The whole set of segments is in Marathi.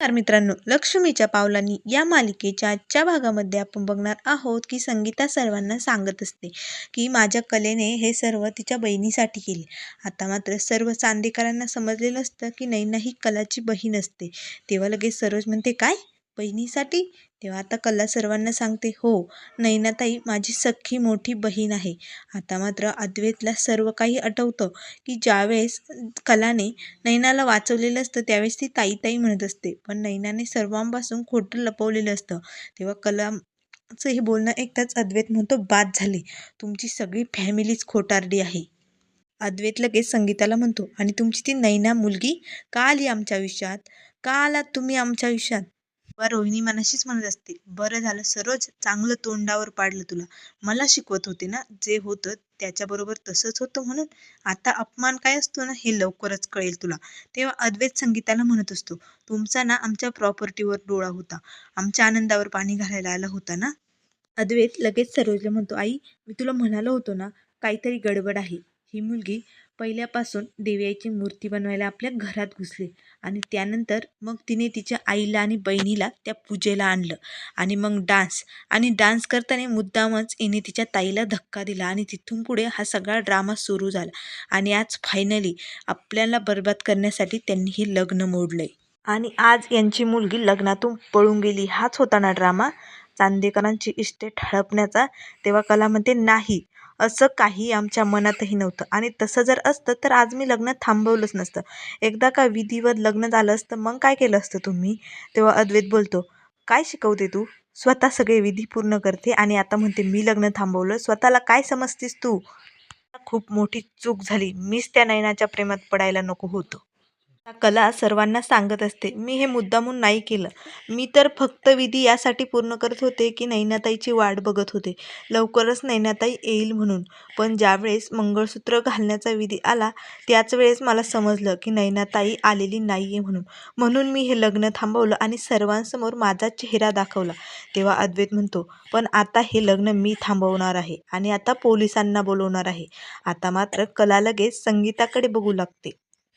नमस्कार मित्रांनो लक्ष्मीच्या पावलांनी या मालिकेच्या आजच्या भागामध्ये आपण बघणार आहोत की संगीता सर्वांना सांगत असते की माझ्या कलेने हे सर्व तिच्या बहिणीसाठी केले. आता मात्र सर्व चांदेकरांना समजलेलं असतं की नैना ही कलाची बहीण असते. तेव्हा लगेच सरोज म्हणते काय? बहिणीसाठी? तेव्हा आता कला सर्वांना सांगते हो नैनाताई माझी सख्खी मोठी बहीण आहे. आता मात्र अद्वैतला सर्व काही आठवतं की ज्यावेळेस कलाने नैनाला वाचवलेलं असतं त्यावेळेस ती ताई ताई म्हणत असते. पण नैनाने सर्वांपासून खोटं लपवलेलं असतं. तेव्हा कलाचं हे बोलणं एकदाच अद्वैत म्हणतो बाद झाले. तुमची सगळी फॅमिलीच खोटारडी आहे. अद्वैत लगेच संगीताला म्हणतो आणि तुमची ती नैना मुलगी? का आली आमच्या आयुष्यात? का आलात तुम्ही आमच्या आयुष्यात? वा रोहिणी मनाशीच म्हणत असते बरं झालं सरोज चांगलं तोंडावर पाडलं तुला. मला शिकवत होते ना जे होतं त्याच्याबरोबर तसंच होतं म्हणून. आता अपमान काय असतो ना हे लवकरच कळेल तुला. तेव्हा अद्वैत संगीताला म्हणत असतो तुमचा ना आमच्या प्रॉपर्टीवर डोळा होता. आमच्या आनंदावर पाणी घालायला आला होता ना? अद्वैत लगेच सरोजला म्हणतो आई मी तुला म्हणालो होतो ना काहीतरी गडबड आहे. ही मुलगी पहिल्यापासून देवीआईची मूर्ती बनवायला आपल्या घरात घुसली. आणि त्यानंतर मग तिने तिच्या आईला आणि बहिणीला त्या पूजेला आणलं. आणि मग डान्स. आणि डान्स करताना मुद्दामच हिने तिच्या ताईला धक्का दिला आणि तिथून पुढे हा सगळा ड्रामा सुरू झाला. आणि आज फायनली आपल्याला बरबाद करण्यासाठी त्यांनी हे लग्न मोडलंय. आणि आज यांची मुलगी लग्नातून पळून गेली. हाच होता ना ड्रामा. चांदेकरांची इस्टेट हडपण्याचा तेव्हा कला म्हणते नाही. असं काही आमच्या मनातही नव्हतं. आणि तसं जर असतं तर आज मी लग्न थांबवलंच नसतं. एकदा का विधिवत लग्न झालं असतं मग काय केलं असतं तुम्ही? तेव्हा अद्वैत बोलतो काय शिकवते तू? स्वतः सगळे विधी पूर्ण करते आणि आता म्हणते मी लग्न थांबवलं. स्वतःला काय समजतेस तू? खूप मोठी चूक झाली. मीच त्या नयनाच्या प्रेमात पडायला नको होतो. कला सर्वांना सांगत असते. मी हे मुद्दामून नाही केलं. मी तर फक्त विधी यासाठी पूर्ण करत होते की नैनाताईची वाट बघत होते. लवकरच नैनाताई येईल म्हणून. पण ज्यावेळेस मंगळसूत्र घालण्याचा विधी आला त्याच वेळेस मला समजलं की नैनाताई आलेली नाही आहे म्हणून. म्हणून मी हे लग्न थांबवलं आणि सर्वांसमोर माझा चेहरा दाखवला. तेव्हा अद्वैत म्हणतो पण आता हे लग्न मी थांबवणार आहे आणि आता पोलिसांना बोलवणार आहे. आता मात्र कला लगेच संगीताकडे बघू लागते.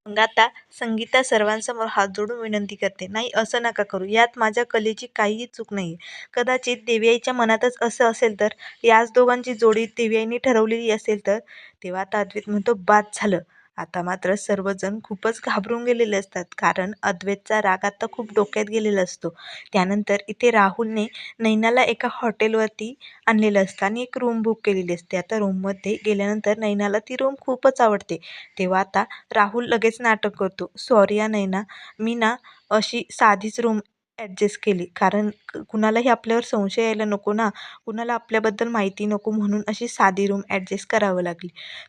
मग आता संगीता सर्वांसमोर हात जोडून विनंती करते नाही असं नका करू. यात माझ्या कलेची काहीही चूक नाही कदाचित देवीआईच्या मनातच असं असेल तर याच दोघांची जोडी देवीआईने ठरवलेली असेल तर तेव्हा आता अद्वैत म्हणतो बाद झालं. आता मात्र सर्वजण खूपच घाबरून गेलेले असतात. कारण अद्वैतचा राग आता खूप डोक्यात गेलेला असतो. त्यानंतर इथे राहुलने नैनाला एका हॉटेलवरती आणलेलं असतं आणि एक रूम बुक केलेली असते. आता रूममध्ये गेल्यानंतर नैनाला ती रूम खूपच आवडते. तेव्हा आता राहुल लगेच नाटक करतो. सॉरी या नैना. मी ना अशी साधीच रूम ॲडजस्ट केली. कारण कुणालाही आपल्यावर संशय यायला नको ना. कुणाला आपल्याबद्दल माहिती नको म्हणून अशी साधी रूम ॲडजस्ट करावं लागली.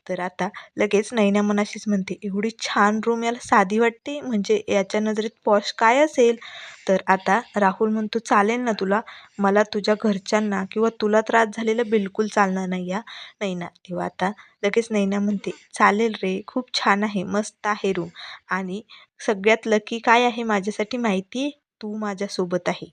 तर आता लगेच नैना मनाशीच म्हणते एवढी छान रूम याला साधी वाटते? म्हणजे याच्या नजरेत पॉश काय असेल? तर आता राहुल म्हणतो चालेल ना तुला. मला तुझ्या घरच्यांना किंवा तुला त्रास झालेला बिलकुल चालणार नाही या नैना. तेव्हा आता लगेच नैना म्हणते चालेल रे खूप छान आहे मस्त आहे रूम आणि सगळ्यात लकी काय आहे माझ्यासाठी माहिती आहे तू माझ्यासोबत आहे.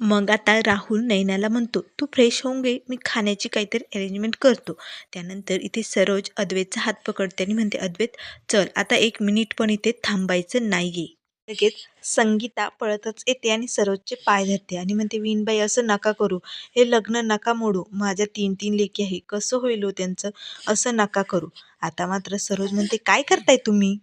मग आता राहुल नैनाला म्हणतो तू फ्रेश होऊन घे मी खाण्याची काहीतरी अरेंजमेंट करतो. त्यानंतर इथे सरोज अद्वैतचा हात पकडते आणि म्हणते अद्वैत चल आता एक मिनिट पण इथे थांबायचं नाही आहे लगेच संगीता पळतच येते आणि सरोजचे पाय धरते आणि म्हणते विनबाई असं नका करू. हे लग्न नका मोडू. माझ्या तीन तीन लेकी आहे. कसं होईल हो त्यांचं? असं नका करू. आता मात्र सरोज म्हणते काय करताय तुम्ही?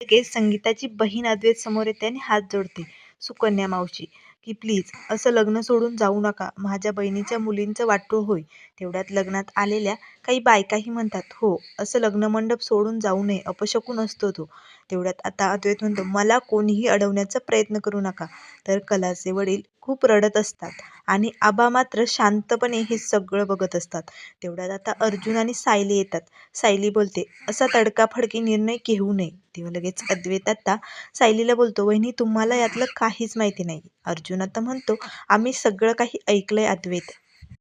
लगेच संगीताची बहीण अद्वैत समोर येते आणि हात जोडते. सुकन्या मावशी की प्लीज असं लग्न सोडून जाऊ नका. माझ्या बहिणीच्या मुलींचं वाटू होय. तेवढ्यात लग्नात आलेल्या काही बायकाही म्हणतात हो असं लग्न मंडप सोडून जाऊ नये अपशकून असतो तो. तेवढ्यात आता अद्वैत म्हणतो मला कोणीही अडवण्याचा प्रयत्न करू नका. तर कलाचे वडील खूप रडत असतात आणि आबा मात्र शांतपणे हे सगळं बघत असतात. तेवढ्यात आता अर्जुन आणि सायली येतात. सायली बोलते असा तडकाफडकी निर्णय घेऊ नये. तेव्हा लगेच अद्वैत आता सायलीला बोलतो वहिनी तुम्हाला यातलं काहीच माहिती नाही. अर्जुन आता म्हणतो आम्ही सगळं काही ऐकलंय अद्वैत.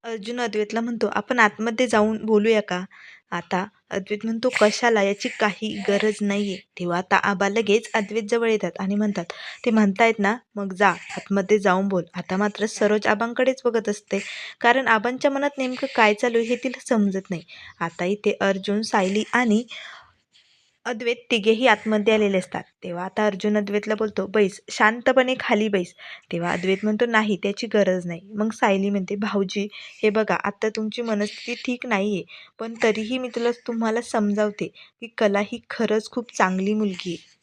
अर्जुन अद्वैतला म्हणतो आपण आतमध्ये जाऊन बोलूया का? आता अद्वैत म्हणतो कशाला? याची काही गरज नाही आहे तेव्हा आता आबा लगेच अद्वैत जवळ येतात आणि म्हणतात ते म्हणतायत ना मग जा आतमध्ये जाऊन बोल. आता मात्र सरोज आबांकडेच बघत असते. कारण आबांच्या मनात नेमकं काय चालू आहे हे तिला समजत नाही. आता इथे अर्जुन सायली आणि अद्वैत तिघेही आतमध्ये आलेले असतात. तेव्हा आता अर्जुन अद्वैतला बोलतो बैस शांतपणे खाली बैस. तेव्हा अद्वैत म्हणतो नाही त्याची गरज नाही. मग सायली म्हणते भाऊजी हे बघा आत्ता तुमची मनस्थिती ठीक नाही आहे पण तरीही मी तुला तुम्हाला समजावते की कला ही खरंच खूप चांगली मुलगी आहे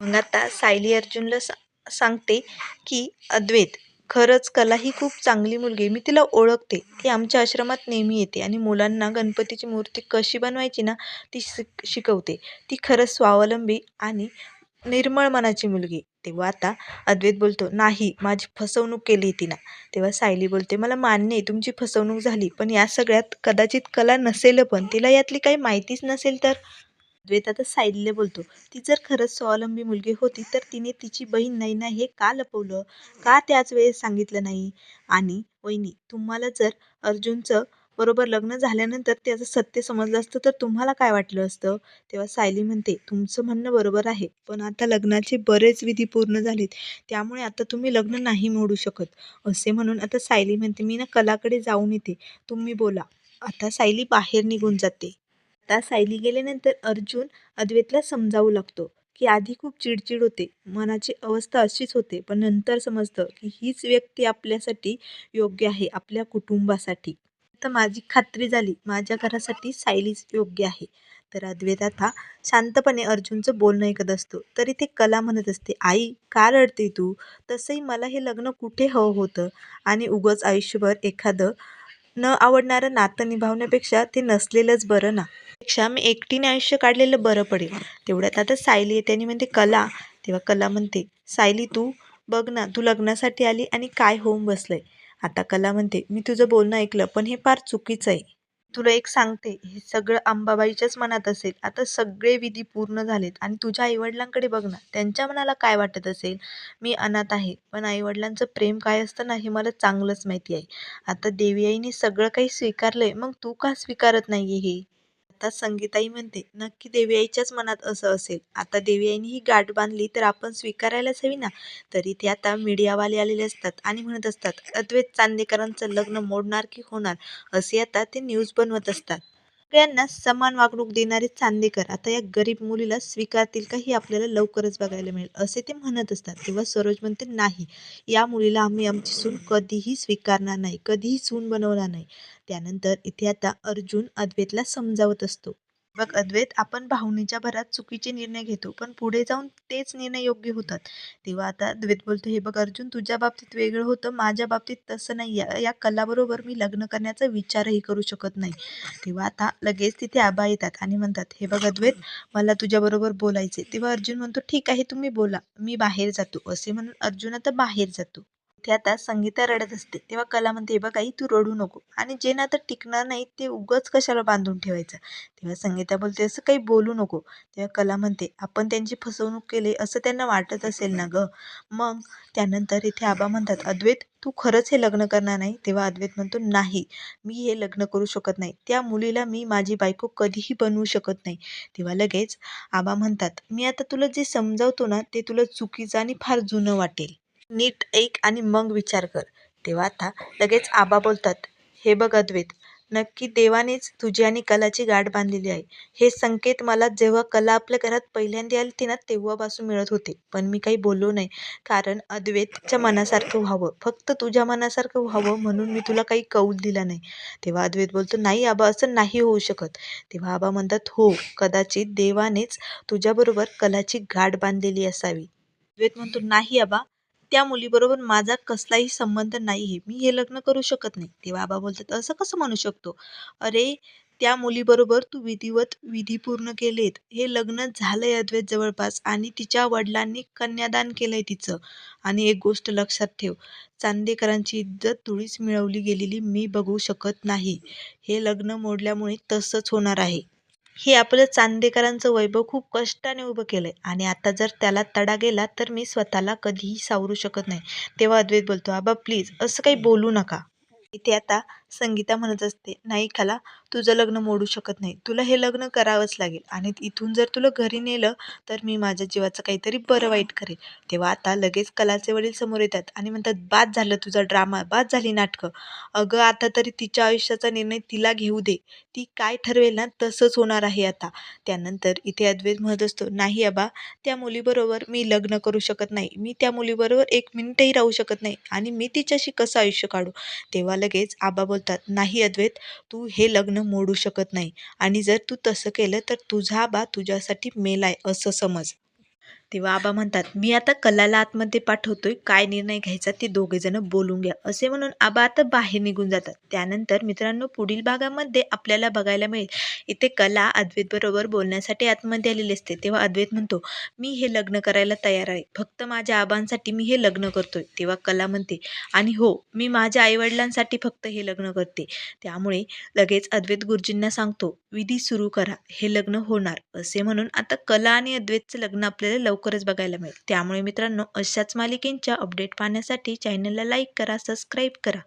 मग आता सायली अर्जुनला सा सांगते की अद्वैत खरंच कला ही खूप चांगली मुलगी आहे. मी तिला ओळखते. ती आमच्या आश्रमात नेहमी येते आणि मुलांना गणपतीची मूर्ती कशी बनवायची ना ती शिक शिकवते. ती खरंच स्वावलंबी आणि निर्मळ मनाची मुलगी तेव्हा आता अद्वैत बोलतो नाही माझी फसवणूक केली तिनं. तेव्हा सायली बोलते मला मान्य आहे तुमची फसवणूक झाली पण या सगळ्यात कदाचित कला नसेल पण तिला यातली काही माहितीच नसेल तर? द्वेता तर सायलीला बोलतो. ती जर खरंच स्वावलंबी मुलगी होती तर तिने तिची बहीण नैना हे का लपवलं? का त्याच वेळेस सांगितलं नाही? आणि वहिनी तुम्हाला जर अर्जुनचं बरोबर लग्न झाल्यानंतर त्याचं सत्य समजलं असतं तर तुम्हाला काय वाटलं असतं? तेव्हा सायली म्हणते तुमचं म्हणणं बरोबर आहे पण आता लग्नाचे बरेच विधी पूर्ण झालेत. त्यामुळे आता तुम्ही लग्न नाही मोडू शकत. असे म्हणून आता सायली म्हणते मी ना कलाकडे जाऊन येते. तुम्ही बोला. आता सायली बाहेर निघून जाते. आता सायली गेल्यानंतर अर्जुन अद्वैतला समजावू लागतो की आधी खूप चिडचिड होते. मनाची अवस्था अशीच होते पण नंतर समजतं की हीच व्यक्ती आपल्यासाठी योग्य आहे आपल्या कुटुंबासाठी. तर माझी खात्री झाली माझ्या घरासाठी सायलीच योग्य आहे. तर अद्वैत आता शांतपणे अर्जुनचं बोलणं ऐकत असतो. तरी ते कला म्हणत असते आई का रडते तू? तसंही मला हे लग्न कुठे हवं होतं? आणि उगच आयुष्यभर एखादं न आवडणारं नातं निभावण्यापेक्षा ते नसलेलंच बरं ना. पेक्षा मी एकटीने आयुष्य काढलेलं बरं पडेल. तेवढ्यात आता सायली येते आणि म्हणते कला. तेव्हा कला म्हणते सायली तू बघ ना तू लग्नासाठी आली आणि काय होऊन बसलंय. आता कला म्हणते मी तुझं बोलणं ऐकलं पण हे फार चुकीचं आहे. तुला एक सांगते हे सगळं अंबाबाईच्याच मनात असेल. आता सगळे विधी पूर्ण झालेत आणि तुझ्या आईवडिलांकडे बघ ना त्यांच्या मनाला काय वाटत असेल? मी अनाथ आहे पण आईवडिलांचं प्रेम काय असतं ना हे मला चांगलंच माहिती आहे. आता देवी आईने सगळं काही स्वीकारलंय मग तू का स्वीकारत नाही हे? आता संगीताई म्हणते नक्की देवी आईच्याच मनात असं असेल. आता देवी आईने ही गाठ बांधली तर आपण स्वीकारायलाच हवी ना? तरी ते आता मीडियावाले आलेले असतात आणि म्हणत असतात अद्वैत चांदेकरांचं लग्न मोडणार की होणार? असे आता ते न्यूज बनवत असतात. सगळ्यांना समान वागणूक देणारे चांदेकर आता या गरीब मुलीला स्वीकारतील का हे आपल्याला लवकरच बघायला मिळेल. असे ते म्हणत असतात तेव्हा सरोज म्हणते नाही या मुलीला आम्ही आमची सून कधीही स्वीकारणार नाही कधीही सून बनवणार नाही. त्यानंतर इथे आता अर्जुन अद्वेतला समजावत असतो. बघ अद्वैत आपण भावनेच्या भरात चुकीचे निर्णय घेतो पण पुढे जाऊन तेच निर्णय योग्य होतात. तेव्हा आता अद्वैत बोलतो हे बघ अर्जुन तुझ्या बाबतीत वेगळं होतं माझ्या बाबतीत तसं नाही. या या कलाबरोबर मी लग्न करण्याचा विचारही करू शकत नाही. तेव्हा आता लगेच तिथे आबा येतात आणि म्हणतात हे बघ अद्वैत मला तुझ्याबरोबर बोलायचे तेव्हा अर्जुन म्हणतो ठीक आहे तुम्ही बोला. मी बाहेर जातो. असे म्हणून अर्जुन आता बाहेर जातो. ते आता संगीता रडत असते. तेव्हा कला म्हणते बघ आई तू रडू नको. आणि जे ना तर टिकणार नाही ते उगच कशाला बांधून ठेवायचं? तेव्हा संगीता बोलते असं काही बोलू नको. तेव्हा कला म्हणते आपण त्यांची फसवणूक केली असं त्यांना वाटत असेल ना गं? मग त्यानंतर इथे आबा म्हणतात अद्वैत तू खरंच हे लग्न करणार नाही? तेव्हा अद्वैत म्हणतो नाही मी हे लग्न करू शकत नाही. त्या मुलीला मी माझी बायको कधीही बनवू शकत नाही. तेव्हा लगेच आबा म्हणतात मी आता तुला जे समजावतो ना ते तुला चुकीचं आणि फार जुनं वाटेल. नीट ऐक आणि मग विचार कर. तेव्हा आता लगेच आबा बोलतात हे बघ अद्वैत नक्की देवानेच तुझी आणि कलाची गाठ बांधलेली आहे. हे संकेत मला जेव्हा कला आपल्या घरात पहिल्यांदा आली होती ना तेव्हापासून मिळत होते. पण मी काही बोललो नाही कारण अद्वैतच्या मनासारखं व्हावं. फक्त तुझ्या मनासारखं व्हावं म्हणून मी तुला काही कौल दिला नाही. तेव्हा अद्वैत बोलतो नाही आबा असं नाही होऊ शकत. तेव्हा आबा म्हणतात हो कदाचित देवानेच तुझ्याबरोबर कलाची गाठ बांधलेली असावी. अद्वैत म्हणतो नाही आबा त्या मुलीबरोबर माझा कसलाही संबंध नाही आहे मी हे लग्न करू शकत नाही. ते बाबा बोलतात असं कसं म्हणू शकतो? अरे त्या मुलीबरोबर तू विधिवत विधी पूर्ण केलेत. हे लग्न झालंय अद्वैत जवळपास आणि तिच्या वडिलांनी कन्यादान केलंय तिचं. आणि एक गोष्ट लक्षात ठेव चांदेकरांची इज्जत तुळीच मिळवली गेलेली मी बघू शकत नाही. हे लग्न मोडल्यामुळे तसंच होणार आहे. हे आपलं चांदेकरांचं वैभव खूप कष्टाने उभं केलंय. आणि आता जर त्याला तडा गेला तर मी स्वतःला कधीही सावरू शकत नाही. तेव्हा अद्वैत बोलतो आबा प्लीज असं काही बोलू नका. इथे आता संगीता म्हणत असते नाही खाला तुझं लग्न मोडू शकत नाही. तुला हे लग्न करावंच लागेल. आणि इथून जर तुला घरी नेलं तर मी माझ्या जीवाचं काहीतरी बरं वाईट करेल. तेव्हा आता लगेच कलाचे वडील समोर येतात आणि म्हणतात बाद झालं तुझा ड्रामा बाद झाली नाटकं. अगं आता तरी तिच्या आयुष्याचा निर्णय तिला घेऊ दे. ती काय ठरवेल ना तसंच होणार आहे आता. त्यानंतर इथे अद्वैत म्हणत असतो नाही आबा त्या मुलीबरोबर मी लग्न करू शकत नाही. मी त्या मुलीबरोबर एक मिनिटही राहू शकत नाही. आणि मी तिच्याशी कसं आयुष्य काढू? तेव्हा लगेच आबा बोलतात नाही अद्वैत तू हे लग्न मोडू शकत नाही. आणि जर तू तसं केलं तर तुझा बा तुझ्यासाठी मेलाय असं समज. तेव्हा आबा म्हणतात मी आता कलाला आतमध्ये पाठवतोय काय निर्णय घ्यायचा ते दोघेजण बोलून घ्या असे म्हणून आबा आता बाहेर निघून जातात. त्यानंतर मित्रांनो पुढील भागामध्ये आपल्याला बघायला मिळेल इथे कला अद्वैत बरोबर बोलण्यासाठी आतमध्ये आलेली असते. तेव्हा अद्वैत म्हणतो मी हे लग्न करायला तयार आहे. फक्त माझ्या आबांसाठी मी हे लग्न करतोय. तेव्हा कला म्हणते आणि हो मी माझ्या आईवडिलांसाठी फक्त हे लग्न करते. त्यामुळे लगेच अद्वैत गुरुजींना सांगतो विधी सुरू करा हे लग्न होणार. असे म्हणून आता कला आणि अद्वैतचं लग्न आपल्याला लवकर लवकरच बघायला मिळेल. त्यामुळे मित्रांनो अशाच मालिकेंच्या अपडेट पाहण्यासाठी चॅनलला लाईक करा सबस्क्राईब करा.